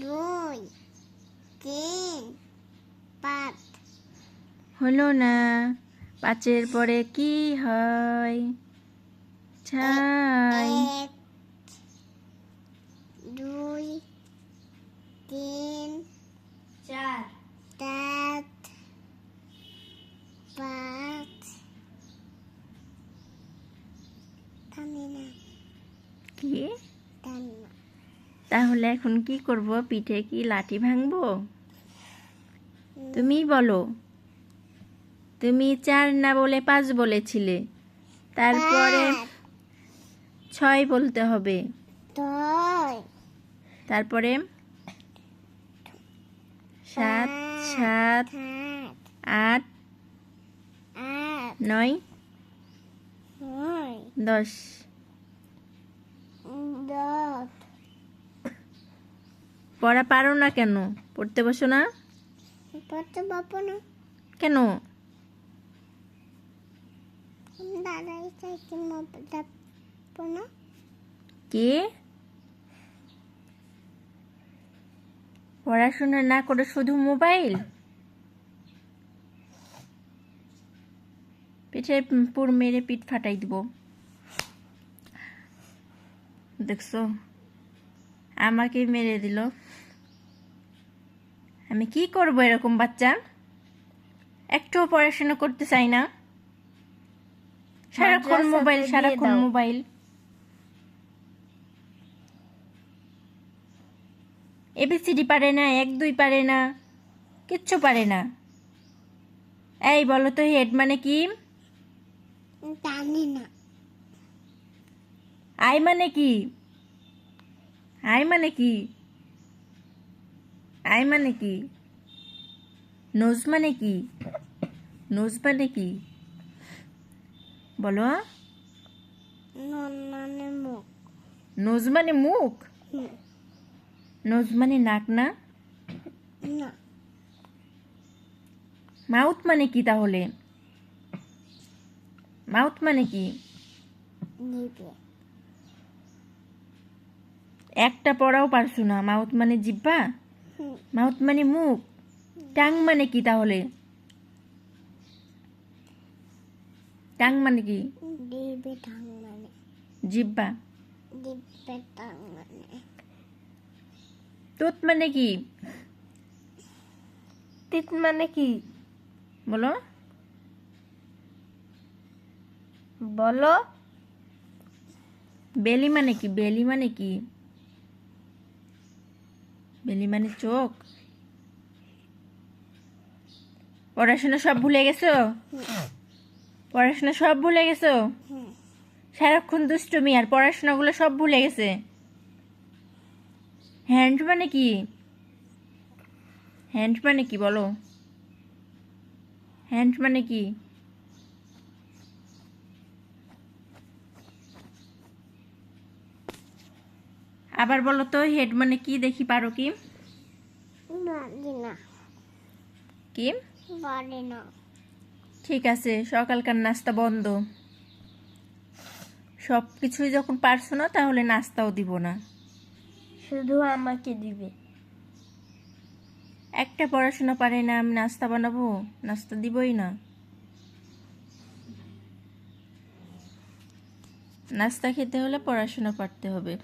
দুই তিন পাঁচ। হলো না। পাঁচের পরে কি হয়? ছাই এক দুই তিন চার চার পাঁচ থামি না কি থামি না তাহলে এখন কি করব? পিঠে কি লাঠি ভাঙবো? তুমি বলো। তুমি চার না বলে পাঁচ বলেছিলে। তারপরে ছয় বলতে হবে। তারপরে সাত সাত আট নয়। দশ। দশ। পড়া পারো না কেন? পড়তে বসো না। পড়তে পারব না। কেন? না। কে? পড়াশোনা না করে শুধু মোবাইল? পিঠে পুর মেরে পিঠ ফাটাই দিব। দেখছ? আমাকে মেরে দিল। আমি কি করব এরকম বাচ্চা? একটুও পড়াশোনা করতে চাই না। সারাক্ষণ মোবাইল সারাক্ষণ মোবাইল এবিসিডি পারে না এক দুই পারে না কিচ্ছু পারে না। এই বলো তো হেড মানে কি? জানি না। আই মানে কি? আই মানে কি? আই মানে কি? নোজ মানে কি? নোজ মানে কি? বলো নোজ মানে মুখ। নোজ মানে নাক না? মাউথ মানে কি তাহলে? মাউথ মানে কি? একটা পড়াও পারছ না। মাউথ মানে জিব্বা? মাউথ মানে মুখ টাং মানে কি তাহলে? টাং মানে কি? মানে। জিব্বা মানে। তুত মানে কি? তিত মানে কি? বলো। বলো। বেলি মানে কি? বেলি মানে কি? বেলি মানে চোখ। পড়াশোনা সব ভুলে গেছো? পড়াশোনা সব ভুলে গেছো? সারাক্ষণ দুষ্টুমি আর পড়াশোনাগুলো সব ভুলে গেছে? হ্যান্ড মানে কি? হ্যান্ড মানে কি বলো? হ্যান্ড মানে কি? আবার বলো তো হেড মানে কি দেখি পারো কি? কি? ঠিক আছে সকালকার নাস্তা বন্ধ। সব কিছুই যখন পারছ না তাহলে নাস্তাও দিব না। শুধু আমাকে দিবে। একটা পড়াশোনা পারে না আমি নাস্তা বানাবো? নাস্তা দিবই না। নাস্তা খেতে হলে পড়াশোনা পারতে হবে।